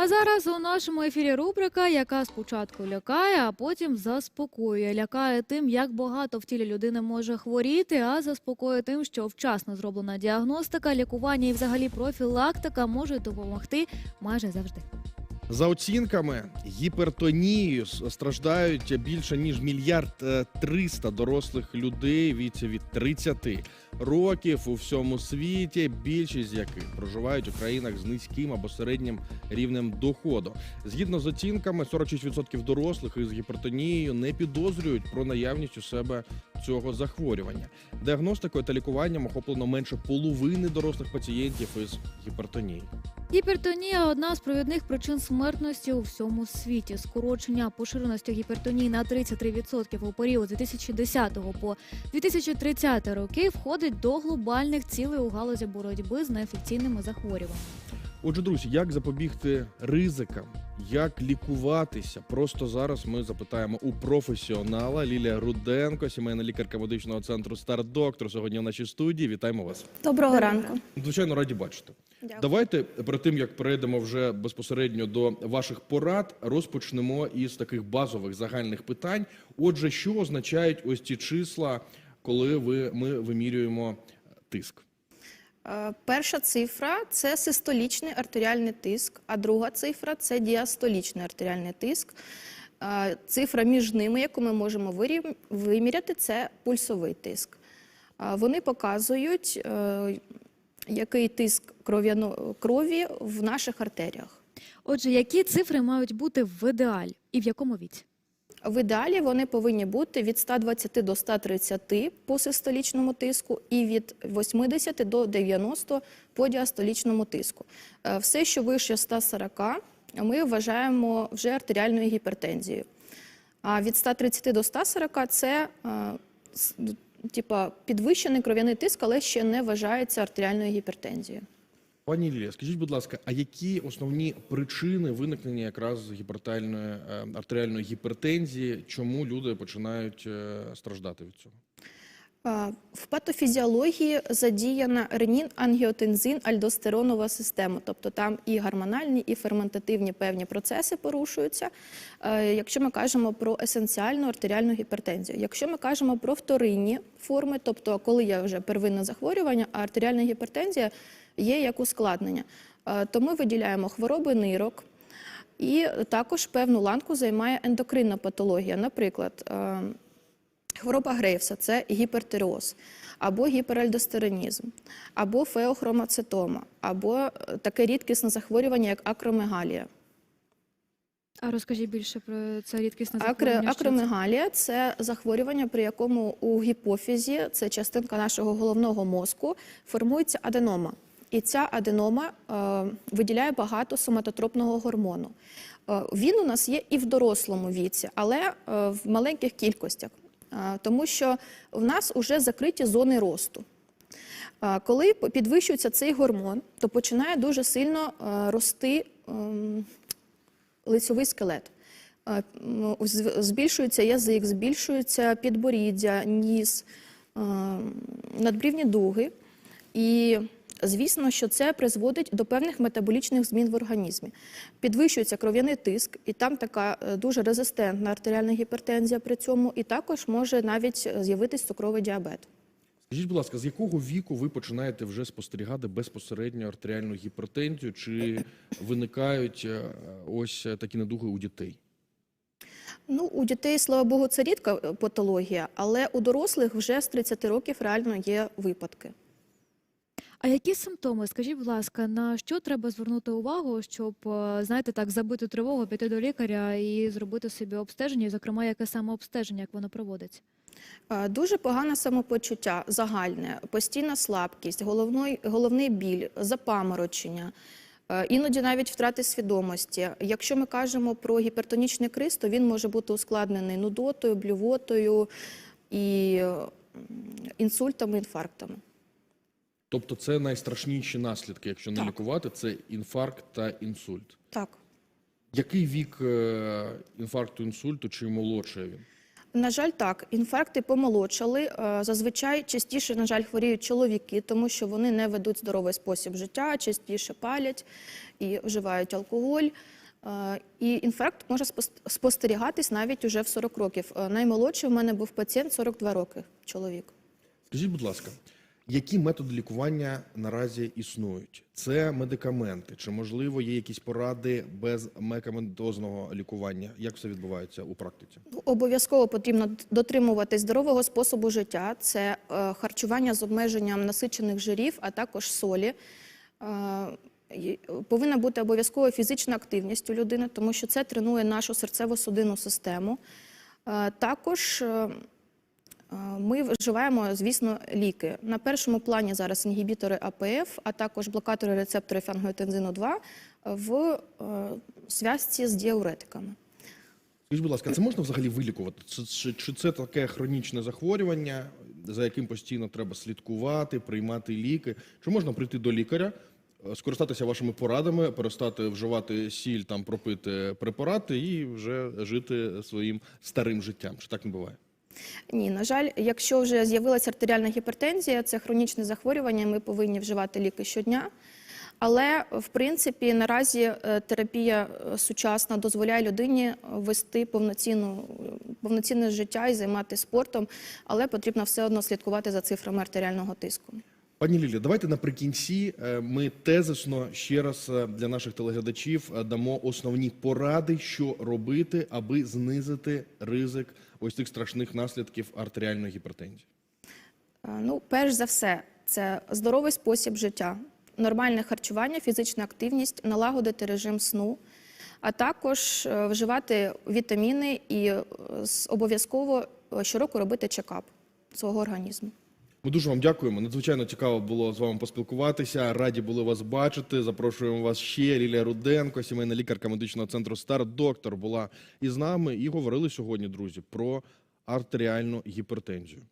А зараз у нашому ефірі рубрика, яка спочатку лякає, а потім заспокоює. Лякає тим, як багато в тілі людини може хворіти, а заспокоює тим, що вчасно зроблена діагностика, лікування і взагалі профілактика можуть допомогти майже завжди. За оцінками, гіпертонією страждають більше ніж мільярд е, триста дорослих людей віці від 30 років у всьому світі, більшість з яких проживають у країнах з низьким або середнім рівнем доходу. Згідно з оцінками, 46% дорослих із гіпертонією не підозрюють про наявність у себе цього захворювання. Діагностикою та лікуванням охоплено менше половини дорослих пацієнтів із гіпертонією. Гіпертонія одна з провідних причин смертності у всьому світі. Скорочення поширеності гіпертонії на 33% у період з 2010 по 2030 роки входить до глобальних цілей у галузі боротьби з неінфекційними захворюваннями. Отже, друзі, як запобігти ризикам, як лікуватися? Просто зараз ми запитаємо у професіонала Лілія Руденко, сімейна лікарка медичного центру Старт Доктор. Сьогодні в нашій студії. Вітаємо вас. Доброго ранку. Звичайно, раді бачити. Дякую. Давайте перед тим як перейдемо вже безпосередньо до ваших порад, розпочнемо із таких базових загальних питань. Отже, що означають ось ці числа, коли ви ми вимірюємо тиск? Е, Перша цифра це систолічний артеріальний тиск, а друга цифра це діастолічний артеріальний тиск. Е, Цифра між ними, яку ми можемо виміряти, це пульсовий тиск. Е, Вони показують, який тиск крові в наших артеріях. Отже, які цифри мають бути в ідеалі і в якому віці? В ідеалі вони повинні бути від 120 до 130 по систолічному тиску і від 80 до 90 по діастолічному тиску. Е, Все, що вище 140, ми вважаємо вже артеріальною гіпертензією. А від 130 до 140 це е, типа підвищений кров'яний тиск, але ще не вважається артеріальною гіпертензією. Пані Лілія, скажіть, будь ласка, а які основні причини виникнення якраз гіпертальної е, артеріальної гіпертензії? Чому люди починають е, страждати від цього? В патофізіології задіяна ренін, ангіотензин, альдостеронова система, тобто там і гормональні, і ферментативні певні процеси порушуються. Якщо ми кажемо про есенціальну артеріальну гіпертензію, якщо ми кажемо про вторинні форми, тобто коли є вже первинне захворювання, а артеріальна гіпертензія є як ускладнення, то ми виділяємо хвороби нирок. І також певну ланку займає ендокринна патологія. Наприклад, Хвороба Грейвса це гіпертиреоз, або гіперальдостеронізм, або феохромацитома, або е, таке рідкісне захворювання, як акромегалія. А розкажіть більше про це рідкісне захворювання. акромегалія це захворювання, при якому у гіпофізі, це частинка нашого головного мозку, формується аденома. І ця аденома е, виділяє багато соматотропного гормону. Е, він у нас є і в дорослому віці, але е, в маленьких кількостях, тому що в нас вже закриті зони росту. Коли підвищується цей гормон, то починає дуже сильно е, рости ем, лицьовий скелет. Збільшується язик, збільшується підборіддя, ніс, е, надбрівні дуги. І звісно, що це призводить до певних метаболічних змін в організмі. Підвищується кров'яний тиск, і там така е, дуже резистентна артеріальна гіпертензія при цьому, і також може навіть е, з'явитись цукровий діабет. Скажіть, будь ласка, з якого віку ви починаєте вже спостерігати безпосередньо артеріальну гіпертензію? Чи виникають е, ось такі недуги у дітей? Ну, у дітей, слава Богу, це рідка патологія, але у дорослих вже з 30 років реально є випадки. А які симптоми? Скажіть, будь ласка, на що треба звернути увагу, щоб е, знаєте, так забити тривогу, піти до лікаря і зробити собі обстеження, і, зокрема, яке саме обстеження, як воно проводиться? Е, Дуже погане самопочуття, загальне, постійна слабкість, головний, головний біль, запаморочення, е, іноді навіть втрати свідомості. Якщо ми кажемо про гіпертонічний криз, то він може бути ускладнений нудотою, блювотою і інсультами, інфарктами. Тобто, це найстрашніші наслідки, якщо не Так. лікувати, це інфаркт та інсульт. Так. Який вік е, інфаркту інсульту чи молодший він? На жаль, так, інфаркти помолодшали. Е, Зазвичай частіше, на жаль, хворіють чоловіки, тому що вони не ведуть здоровий спосіб життя, частіше палять і вживають алкоголь. Е, І інфаркт може спос- спостерігатись навіть уже в 40 років. Наймолодший в мене був пацієнт 42 роки, чоловік. Скажіть, будь ласка, які методи лікування наразі існують? Це медикаменти, чи можливо є якісь поради без медикаментозного лікування? Як все відбувається у практиці? Ну, Обов'язково потрібно дотримуватись здорового способу життя. Це е, харчування з обмеженням насичених жирів, а також солі. Е, Повинна бути обов'язково фізична активність у людини, тому що це тренує нашу серцево-судинну систему. Е, Також е, е, ми вживаємо, звісно, ліки. На першому плані зараз інгібітори АПФ, а також блокатори рецепторів ангіотензину 2 в е, зв'язці з діуретиками. Скажіть, будь ласка, це можна взагалі вилікувати? Чи, чи, це таке хронічне захворювання, за яким постійно треба слідкувати, приймати ліки? Чи можна прийти до лікаря, е, скористатися вашими порадами, перестати вживати сіль, там пропити препарати і вже жити своїм старим життям? Чи так не буває? Ні, на жаль, якщо вже з'явилася артеріальна гіпертензія, це хронічне захворювання, ми повинні вживати ліки щодня. Але в принципі наразі е, терапія е, сучасна дозволяє людині вести повноцінну, повноцінне життя і займатися спортом, але потрібно все одно слідкувати за цифрами артеріального тиску. Пані Лілі, давайте наприкінці е, ми тезисно ще раз е, для наших телеглядачів е, дамо основні поради, що робити, аби знизити ризик ось цих страшних наслідків артеріальної гіпертензії. Ну, перш за все, це здоровий спосіб життя, нормальне харчування, фізична активність, налагодити режим сну, а також вживати вітаміни і обов'язково щороку робити чекап свого організму. Ми дуже вам дякуємо. Надзвичайно цікаво було з вами поспілкуватися. Раді були вас бачити. Запрошуємо вас ще. Лілія Руденко, сімейна лікарка медичного центру Стар Доктор була із нами і говорили сьогодні, друзі, про артеріальну гіпертензію.